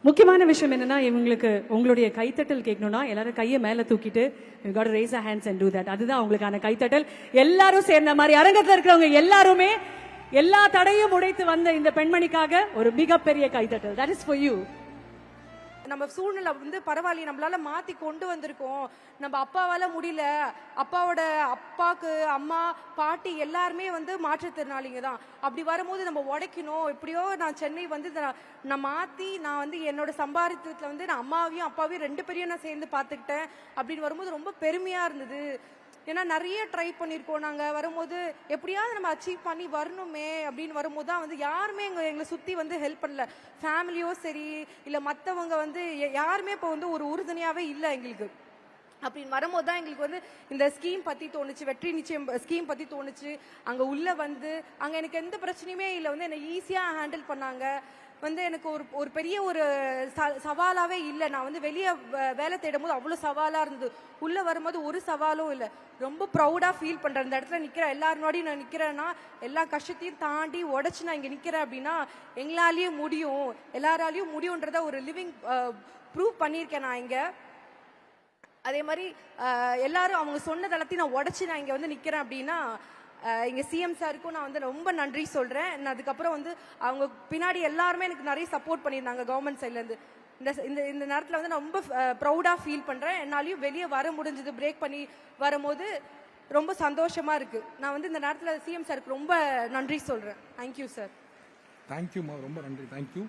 முக்கியமான விஷயம் என்னன்னா இவங்களுக்கு உங்களுடைய கைத்தட்டல் கேட்கணும்னா எல்லாரும் கையை மேல தூக்கிட்டு you raise a hands and hands that அதுதான் உங்களுக்கான கைத்தட்டல். எல்லாரும் சேர்ந்த மாதிரி அரங்கத்துல இருக்கிறவங்க எல்லாருமே எல்லா தடையும் உடைத்து வந்த இந்த பெண்மணிக்காக ஒரு மிகப்பெரிய கைத்தட்டல். தட் இஸ் ஃபார் யூ நம்ம சூழ்நிலை வந்து பரவாயில்லையே நம்மளால மாத்தி கொண்டு வந்திருக்கோம். நம்ம அப்பாவால முடியல. அப்பாவோட அப்பாக்கு அம்மா பாட்டி எல்லாருமே வந்து மாற்றுத்திறனாளிங்க தான். அப்படி வரும்போது நம்ம உடைக்கணும். எப்படியோ நான் சென்னை வந்து நான் நான் மாத்தி நான் வந்து என்னோட சம்பாதித்தத்துல வந்து நான் அம்மாவையும் அப்பாவையும் ரெண்டு பேரையும் நான் சேர்ந்து பார்த்துக்கிட்டேன். அப்படின்னு வரும்போது ரொம்ப பெருமையா இருந்தது. ஏன்னா நிறைய ட்ரை பண்ணியிருக்கோம் நாங்கள் வரும்போது எப்படியாவது நம்ம அச்சீவ் பண்ணி வரணுமே அப்படின்னு வரும்போது தான் வந்து யாருமே எங்கள் எங்களை சுற்றி வந்து ஹெல்ப் பண்ணல. ஃபேமிலியோ சரி இல்லை மற்றவங்க வந்து யாருமே இப்போ வந்து ஒரு உறுதுணையாகவே இல்லை எங்களுக்கு. அப்படின்னு வரும்போது தான் எங்களுக்கு வந்து இந்த ஸ்கீம் பற்றி தோணுச்சு வெற்றி நிச்சயம் ஸ்கீம் பற்றி தோணுச்சு. அங்கே உள்ளே வந்து அங்கே எனக்கு எந்த பிரச்சனையுமே இல்லை. வந்து என்னை ஈஸியாக ஹேண்டில் பண்ணாங்க. வந்து எனக்கு ஒரு ஒரு பெரிய ஒரு ச- சவாலாவே இல்லை. நான் வந்து வெளியே வேலை தேடும் போது அவ்வளோ சவாலாக இருந்தது. உள்ளே வரும்போது ஒரு சவாலும் இல்லை. ரொம்ப ப்ரௌடாக ஃபீல் பண்ணுறேன் இந்த இடத்துல நிற்கிறேன் எல்லார் முன்னாடியும் நான் நிற்கிறேன்னா எல்லா கஷ்டத்தையும் தாண்டி உடச்சி நான் இங்கே நிற்கிறேன் அப்படின்னா எங்களாலேயும் முடியும். எல்லாராலையும் முடியுன்றத ஒரு லிவிங் ப்ரூவ் பண்ணியிருக்கேன் நான் இங்கே. அதே மாதிரி எல்லாரும் அவங்க சொன்னதெல்லாத்தையும் நான் உடச்சி நான் இங்கே வந்து நிற்கிறேன் அப்படின்னா இங்கே சிஎம் சாருக்கும் நான் வந்து ரொம்ப நன்றி சொல்கிறேன் நான் அதுக்கப்புறம் வந்து அவங்க பின்னாடி எல்லாருமே எனக்கு நிறைய சப்போர்ட் பண்ணியிருந்தாங்க கவர்மெண்ட் சைட்லேருந்து இந்த இந்த இந்த நேரத்தில் வந்து நான் ரொம்ப ப்ரௌடாக ஃபீல் பண்ணுறேன் என்னாலையும் வெளியே வர முடிஞ்சது பிரேக் பண்ணி வரும்போது ரொம்ப சந்தோஷமாக இருக்குது நான் வந்து இந்த நேரத்தில் சிஎம் சாருக்கு ரொம்ப நன்றி சொல்கிறேன் தேங்க்யூ சார் தேங்க்யூம்மா ரொம்ப நன்றி. தேங்க்யூ